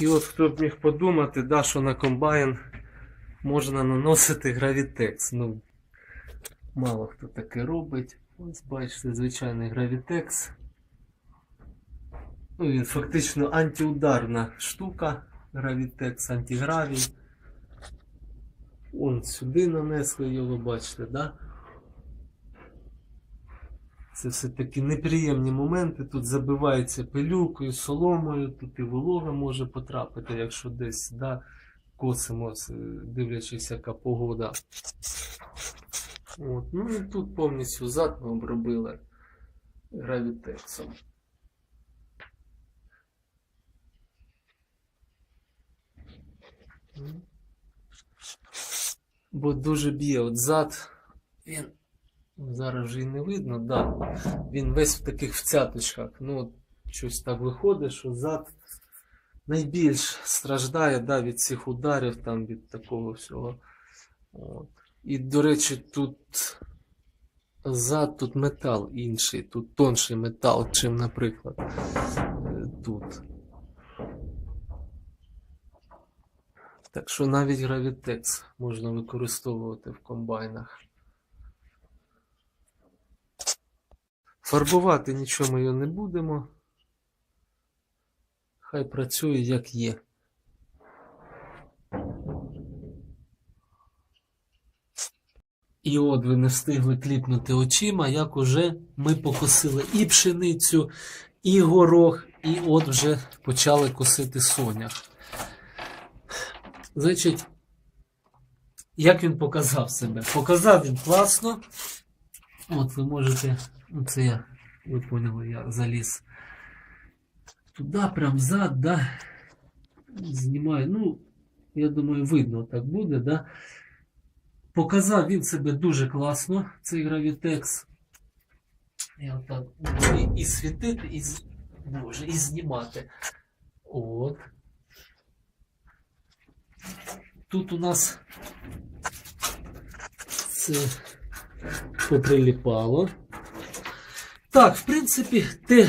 І от хто б міг подумати, да, що на комбайн можна наносити гравітекс. Ну, мало хто таке робить. Ось бачите, звичайний гравітекс. Ну, він фактично антиударна штука. Гравітекс, антигравій. Он сюди нанесли його, бачите, да? Це все такі неприємні моменти. Тут забивається пилюкою, соломою, тут і волога може потрапити, якщо десь да, косимо, дивлячись, яка погода. От. Ну і тут повністю зад ми обробили гравітексом. Бо дуже б'є от зад, він зараз вже і не видно, да. Він весь в таких вцяточках. Ну, щось так виходить, що зад найбільш страждає да, від цих ударів, там, від такого всього. От. І, до речі, тут зад, тут метал інший, тут тонший метал, чим, наприклад, е, тут. Так що навіть гравітекс можна використовувати в комбайнах. Фарбувати нічого ми його не будемо. Хай працює як є. І от ви не встигли кліпнути очима, як уже ми покосили і пшеницю, і горох, і от вже почали косити сонях. Значить, як він показав себе? Показав він класно. От ви можете, ну це я, ви поняли, я заліз туди, прям зад, да. Знімаю. Ну, я думаю, видно так буде, да. Показав він себе дуже класно, цей гравітекс. Я отак буду і, світити, і, Боже, і знімати. От. Тут у нас це поприліпало. Так, в принципі, те,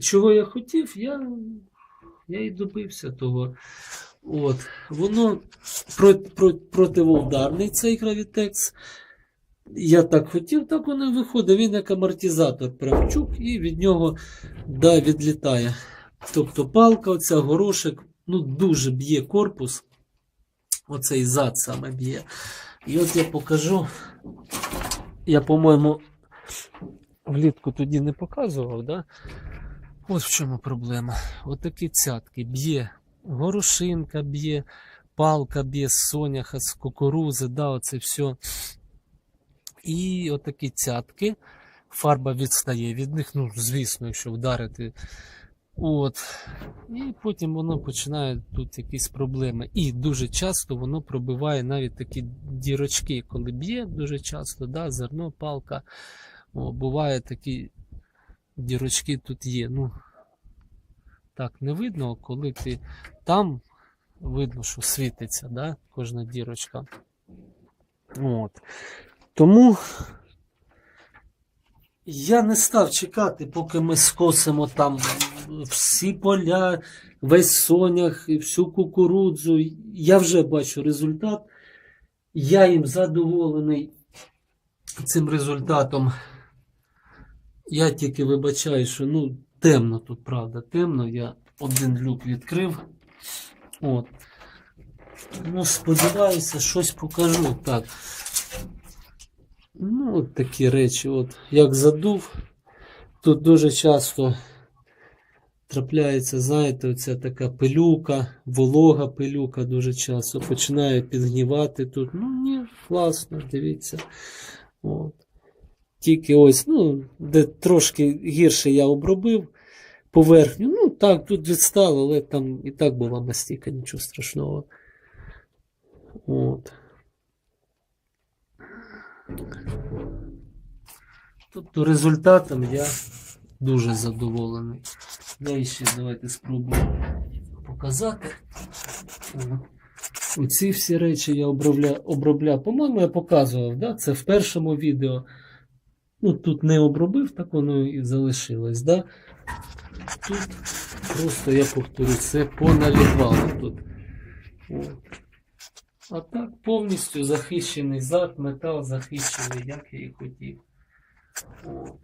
чого я хотів, я, я і добився того. От, воно про, про, противоударний цей гравітекс. Я так хотів, так воно і виходить. Він як амортизатор прям чук і від нього да, відлітає. Тобто палка, оця горошек, ну дуже б'є корпус. Оцей зад саме б'є. І от я покажу. Я, по-моєму, влітку тоді не показував, да? Ось в чому проблема. Отакі цятки б'є. Горошинка б'є, палка б'є з соняха, з кукурузи, да, оце все. І отакі цятки. Фарба відстає від них, ну, звісно, якщо вдарити. От. І потім воно починає тут якісь проблеми. І дуже часто воно пробиває навіть такі дірочки, коли б'є дуже часто, да, зерно, палка. О, буває такі дірочки тут є. Ну, так не видно, коли ти там видно, що світиться, да, кожна дірочка. От. Тому я не став чекати, поки ми скосимо там всі поля, весь сонях, всю кукурудзу. Я вже бачу результат. Я їм задоволений цим результатом. Я тільки вибачаю, що ну, темно тут, правда, темно. Я один люк відкрив. От. Ну, сподіваюся, щось покажу. Так. Ну, от такі речі. От, як задув, тут дуже часто трапляється, знаєте, оця така пилюка, волога пилюка дуже часто починає підгнівати тут. Ну, ні, класно, дивіться. От. Тільки ось, ну, де трошки гірше я обробив поверхню. Ну, так, тут відстало, але там і так була мастіка, нічого страшного. От. Тобто результатом я дуже задоволений. Я ще давайте спробую показати. Оці всі речі я обробляв. обробляв. По-моєму, я показував, да? це в першому відео. Ну, тут не обробив, так воно і залишилось. Да? Тут просто, я повторю, це поналівало тут. От. А так повністю захищений зад, метал захищений, як я і хотів. От.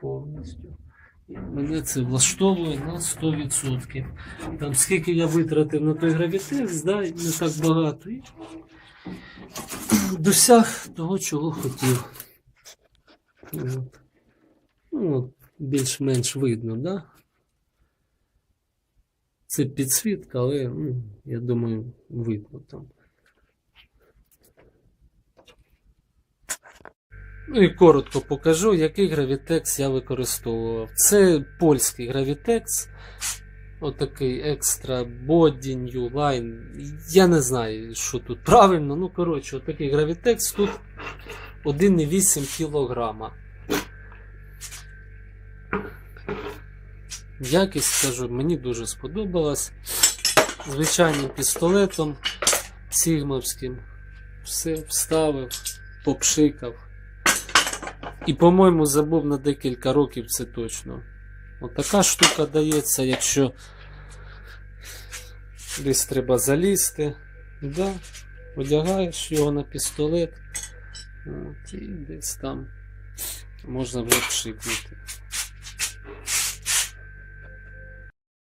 Повністю. І Мене це влаштовує на 100%. Там скільки я витратив на той гравітекс, да, не так багато. І досяг того, чого хотів. От. Ну, більш-менш видно, да? Це підсвітка, але ну, я думаю, видно там. Ну і коротко покажу, який гравітекс я використовував. Це польський гравітекс. Отакий екстра Body New Line. Я не знаю, що тут правильно. Ну, коротше, отакий гравітекс тут 1,8 кілограма. Якість, скажу, мені дуже сподобалась. Звичайним пістолетом сігмовським. Все вставив, попшикав. І, по-моєму, забув на декілька років це точно. Отака штука дається, якщо десь треба залізти. Да, одягаєш його на пістолет. От, і десь там можна вже пшикнути.